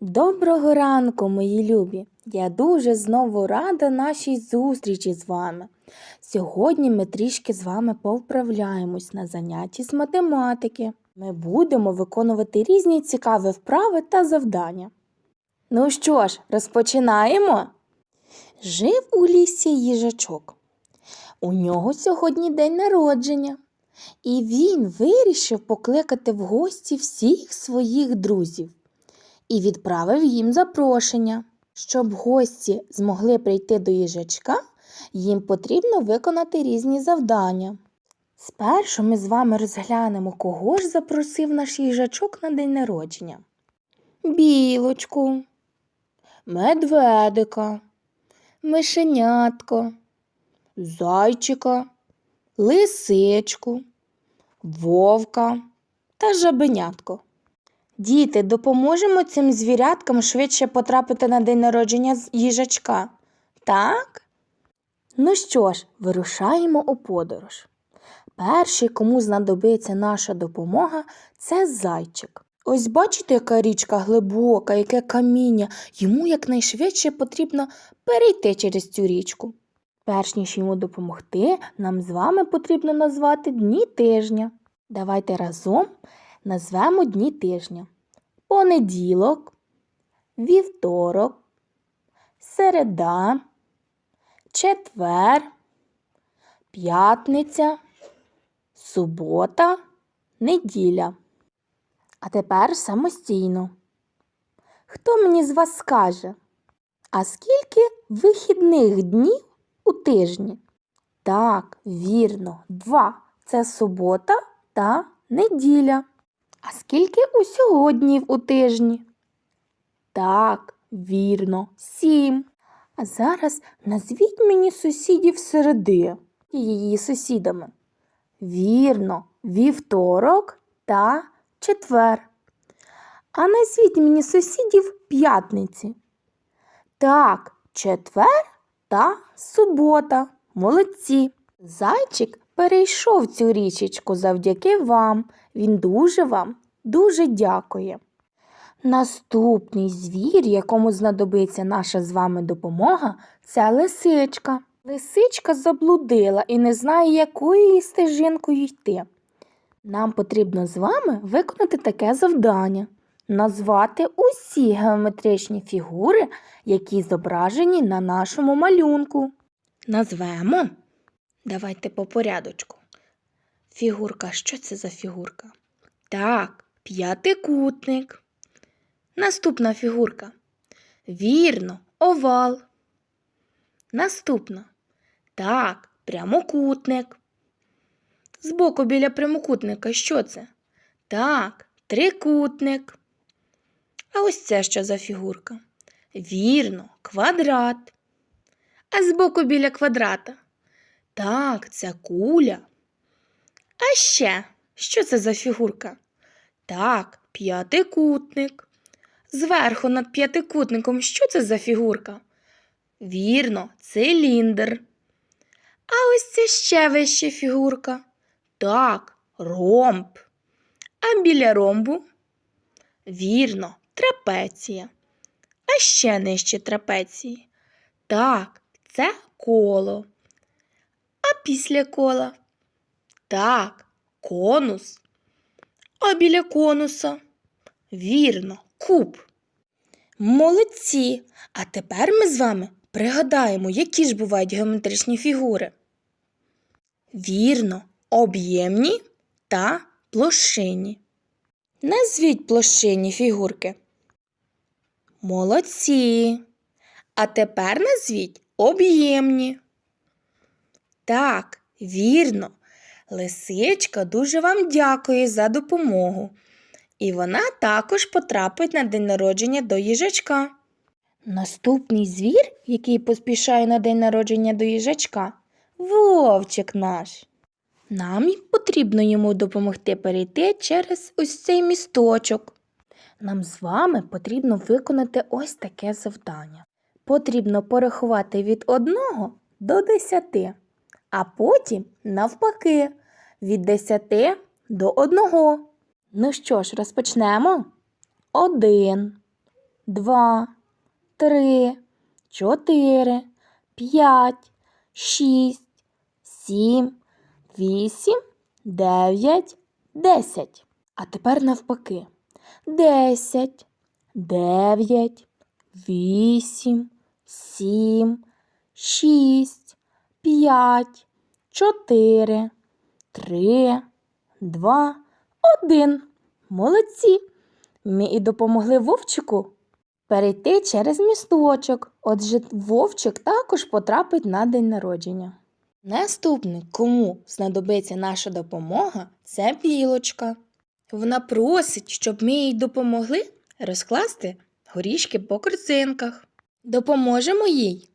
Доброго ранку, мої любі! Я дуже знову рада нашій зустрічі з вами. Сьогодні ми трішки з вами повправляємось на занятті з математики. Ми будемо виконувати різні цікаві вправи та завдання. Ну що ж, розпочинаємо. Жив у лісі їжачок. У нього сьогодні день народження, і він вирішив покликати в гості всіх своїх друзів і відправив їм запрошення. Щоб гості змогли прийти до їжачка, їм потрібно виконати різні завдання. Спершу ми з вами розглянемо, кого ж запросив наш їжачок на день народження. Білочку, медведика, мишенятко, зайчика, лисичку, вовка та жабенятко. Діти, допоможемо цим звіряткам швидше потрапити на день народження з їжачка. Так? Ну що ж, вирушаємо у подорож. Перший, кому знадобиться наша допомога, це зайчик. Ось бачите, яка річка глибока, яке каміння. Йому якнайшвидше потрібно перейти через цю річку. Перш ніж йому допомогти, нам з вами потрібно назвати дні тижня. Давайте разом назвемо дні тижня. Понеділок, вівторок, середа, четвер, п'ятниця, субота, неділя. А тепер самостійно. Хто мені з вас скаже? А скільки вихідних днів у тижні? Так, вірно, два. Це субота та неділя. А скільки усього днів у тижні? Так, вірно, сім. А зараз назвіть мені сусідів середи і її сусідами. Вірно, вівторок та четвер. А назвіть мені сусідів п'ятниці. Так, четвер та субота. Молодці. Зайчик перейшов цю річечку завдяки вам. Він дуже вам дуже дякує. Наступний звір, якому знадобиться наша з вами допомога, це лисичка. Лисичка заблудила і не знає, якою їй стежинкою йти. Нам потрібно з вами виконати таке завдання назвати усі геометричні фігури, які зображені на нашому малюнку. Назвемо. Давайте по порядочку. Фігурка, що це за фігурка? Так, п'ятикутник. Наступна фігурка. Вірно, овал. Наступна. Так, прямокутник. Збоку біля прямокутника що це? Так, трикутник. А ось це що за фігурка? Вірно, квадрат. А збоку біля квадрата. Так, це куля. А ще, що це за фігурка? Так, п'ятикутник. Зверху над п'ятикутником що це за фігурка? Вірно, циліндр. А ось це ще вища фігурка. Так, ромб. А біля ромбу? Вірно, трапеція. А ще нижче трапеції. Так, це коло. Після кола? Так, конус. А біля конуса? Вірно, куб. Молодці! А тепер ми з вами пригадаємо, які ж бувають геометричні фігури. Вірно, об'ємні та площинні. Назвіть площинні фігурки. Молодці. А тепер назвіть об'ємні. Так, вірно. Лисичка дуже вам дякує за допомогу. І вона також потрапить на день народження до їжачка. Наступний звір, який поспішає на день народження до їжачка, вовчик наш. Нам потрібно йому допомогти перейти через ось цей місточок. Нам з вами потрібно виконати ось таке завдання. Потрібно порахувати від 1 до 10, а потім навпаки від 10 до 1. Ну що ж, розпочнемо. 1, два, три, чотири, п'ять, шість, сім, вісім, дев'ять, десять. А тепер навпаки. Десять, дев'ять, вісім, сім, шість, п'ять, чотири, три, два, один. Молодці. Ми і допомогли вовчику перейти через місточок. Отже, вовчик також потрапить на день народження. Наступний, кому знадобиться наша допомога, це білочка. Вона просить, щоб ми їй допомогли розкласти горішки по корзинках. Допоможемо їй.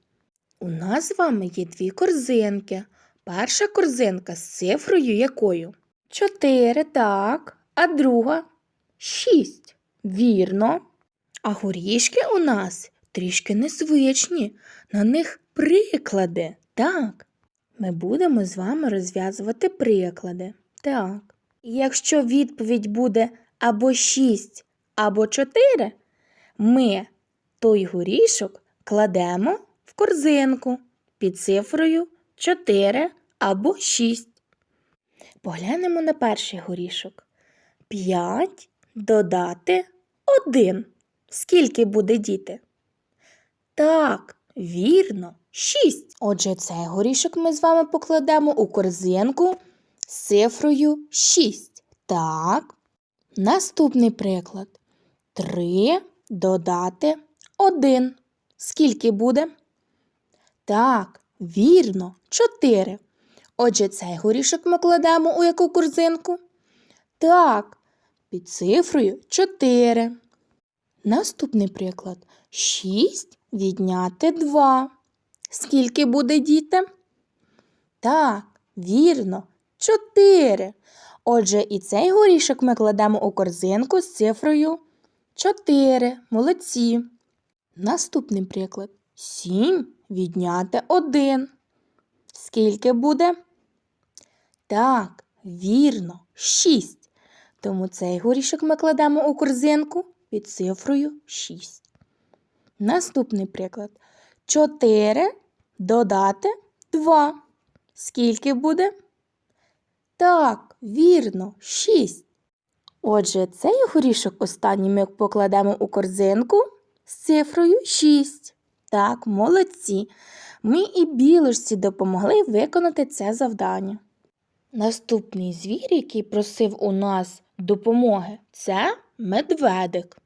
У нас з вами є дві корзинки. Перша корзинка з цифрою якою? Чотири, так, а друга шість. Вірно. А горішки у нас трішки незвичні. На них приклади. Так. Ми будемо з вами розв'язувати приклади. Так. І якщо відповідь буде або 6, або 4, ми той горішок кладемо корзинку під цифрою 4 або 6. Поглянемо на перший горішок. 5 додати 1. Скільки буде діти? Так, вірно, 6. Отже, цей горішок ми з вами покладемо у корзинку з цифрою 6. Так. Наступний приклад. 3 додати 1. Скільки буде? Так, вірно, 4. Отже, цей горішок ми кладемо у яку корзинку? Так, під цифрою 4. Наступний приклад. 6 відняти 2. Скільки буде діти? Так, вірно, 4. Отже, і цей горішок ми кладемо у корзинку з цифрою 4. Молодці. Наступний приклад. 7 відняти 1. Скільки буде? Так, вірно, 6. Тому цей горішок ми кладемо у корзинку під цифрою 6. Наступний приклад. 4 додати 2. Скільки буде? Так, вірно, 6. Отже, цей горішок останній ми покладемо у корзинку з цифрою 6. Так, молодці. Ми і білочці допомогли виконати це завдання. Наступний звір, який просив у нас допомоги, це медведик.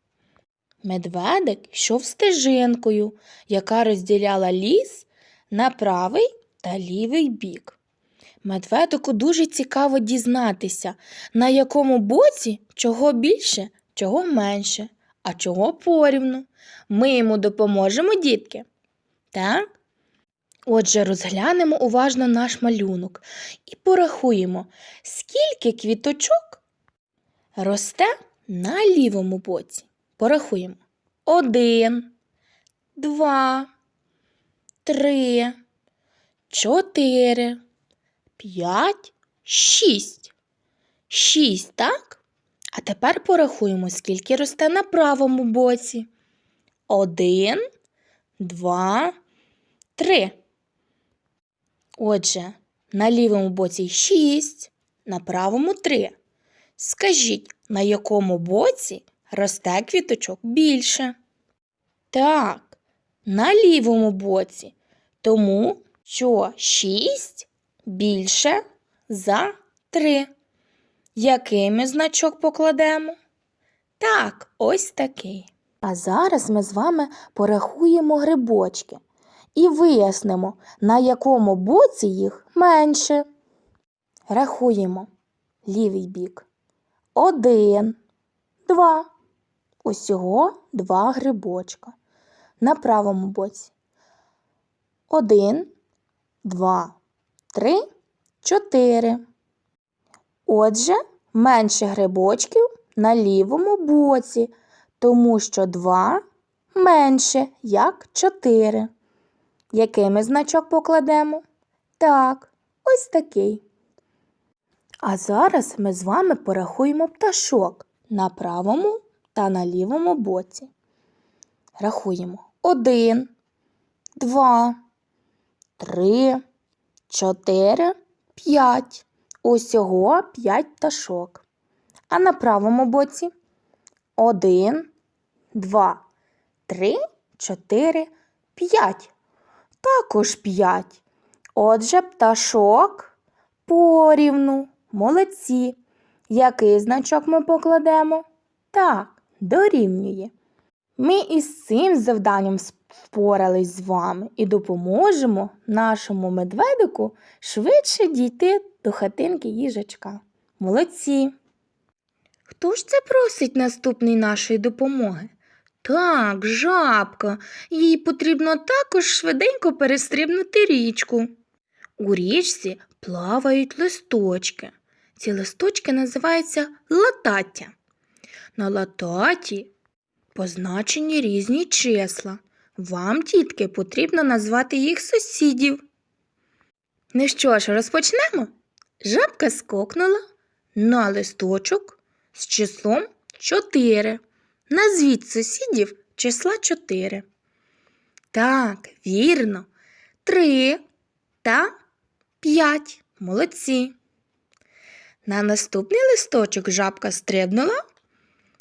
Медведик йшов стежинкою, яка розділяла ліс на правий та лівий бік. Медведику дуже цікаво дізнатися, на якому боці чого більше, чого менше, а чого порівну. Ми йому допоможемо, дітки. Так? Отже, розглянемо уважно наш малюнок і порахуємо, скільки квіточок росте на лівому боці. Порахуємо. Один, два, три, чотири, п'ять, шість. Шість, так? А тепер порахуємо, скільки росте на правому боці. Один, два, три. Отже, на лівому боці 6, на правому 3. Скажіть, на якому боці росте квіточок більше? Так, на лівому боці, тому що 6 більше за 3. Який ми значок покладемо? Так, ось такий. А зараз ми з вами порахуємо грибочки і вияснимо, на якому боці їх менше. Рахуємо лівий бік. Один, два. Усього два грибочка. На правому боці. Один, два, три, чотири. Отже, менше грибочків на лівому боці, тому що два менше, як чотири. Який ми значок покладемо? Так, ось такий. А зараз ми з вами порахуємо пташок на правому та на лівому боці. Рахуємо. Один, два, три, чотири, п'ять. Усього п'ять пташок. А на правому боці один, два, три, чотири, п'ять. Також п'ять. Отже, пташок порівну. Молодці. Який значок ми покладемо? Так, дорівнює. Ми із цим завданням впорались з вами і допоможемо нашому медведику швидше дійти до хатинки їжачка. Молодці. Хто ж це просить наступний нашої допомоги? Так, жабка. Їй потрібно також швиденько перестрибнути річку. У річці плавають листочки. Ці листочки називаються латаття. На лататі позначені різні числа. Вам, дітки, потрібно назвати їх сусідів. Ну що ж, розпочнемо? Жабка скокнула на листочок з числом 4. Назвіть сусідів числа 4. Так, вірно. 3 та 5. Молодці. На наступний листочок жабка стрибнула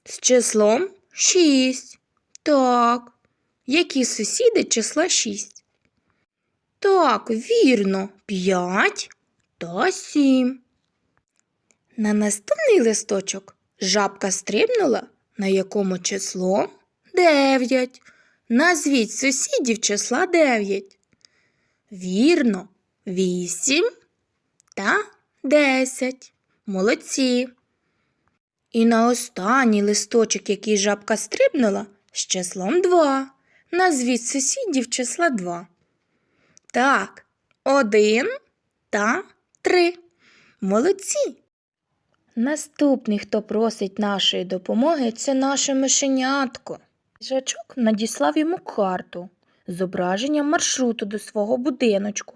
з числом 6. Так. Які сусіди числа 6? Так, вірно, 5 та 7. На наступний листочок жабка стрибнула, на якому число 9. Назвіть сусідів числа 9. Вірно, 8 та 10. Молодці. І на останній листочок, який жабка стрибнула, з числом 2. Назвіть сусідів числа 2. Так, 1 та 3. Молодці. Наступний, хто просить нашої допомоги, це наше мишенятко. Жачок надіслав йому карту з зображенням маршруту до свого будиночку.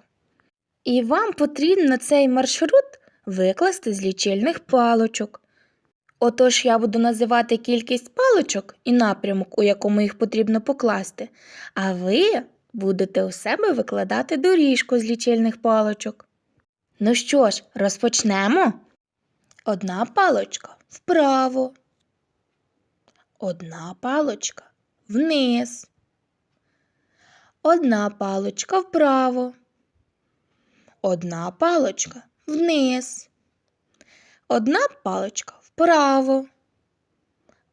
І вам потрібно цей маршрут викласти з лічильних палочок. Отож я буду називати кількість паличок і напрямок, у якому їх потрібно покласти, а ви будете у себе викладати доріжку з лічильних палочок. Ну що ж, розпочнемо. Одна палочка вправо, одна палочка вниз, одна палочка вправо, одна палочка вниз, одна палочка вправо,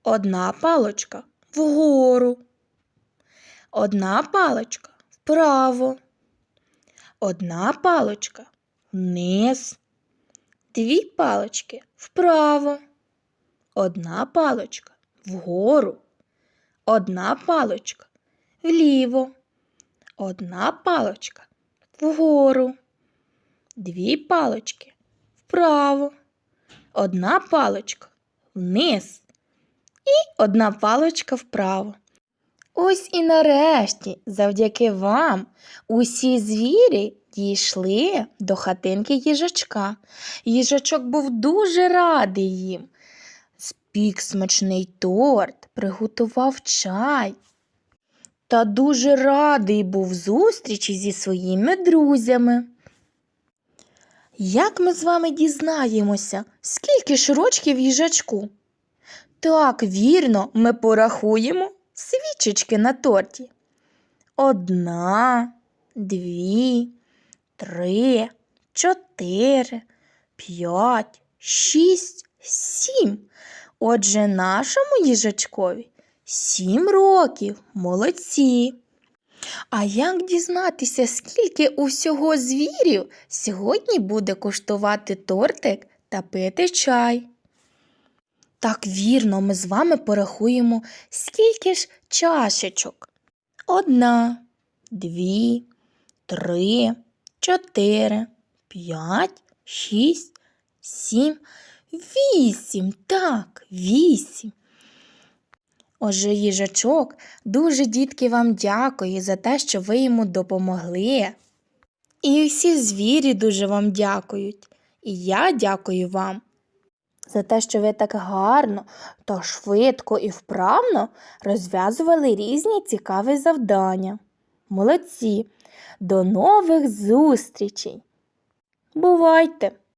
одна палочка вгору, одна палочка вправо, одна палочка вниз, дві палочки вправо, одна палочка вгору, одна палочка вліво, одна палочка вгору, дві палочки вправо, одна палочка вниз і одна палочка вправо. Ось і нарешті, завдяки вам, усі звірі дійшли до хатинки їжачка. Їжачок був дуже радий їм. Спік смачний торт, приготував чай. Та дуже радий був зустрічі зі своїми друзями. Як ми з вами дізнаємося, скільки ж рочків їжачку? Так, вірно, ми порахуємо свічечки на торті. Одна, дві, три, чотири, п'ять, шість, сім. Отже, нашому їжачкові сім років. Молодці. А як дізнатися, скільки усього звірів сьогодні буде куштувати тортик та пити чай? Так вірно, ми з вами порахуємо, скільки ж чашечок. Одна, дві, три, чотири, п'ять, шість, сім, вісім. Так, вісім. Отже, їжачок дуже дітки вам дякує за те, що ви йому допомогли. І всі звірі дуже вам дякують. І я дякую вам за те, що ви так гарно то швидко і вправно розв'язували різні цікаві завдання. Молодці! До нових зустрічей! Бувайте!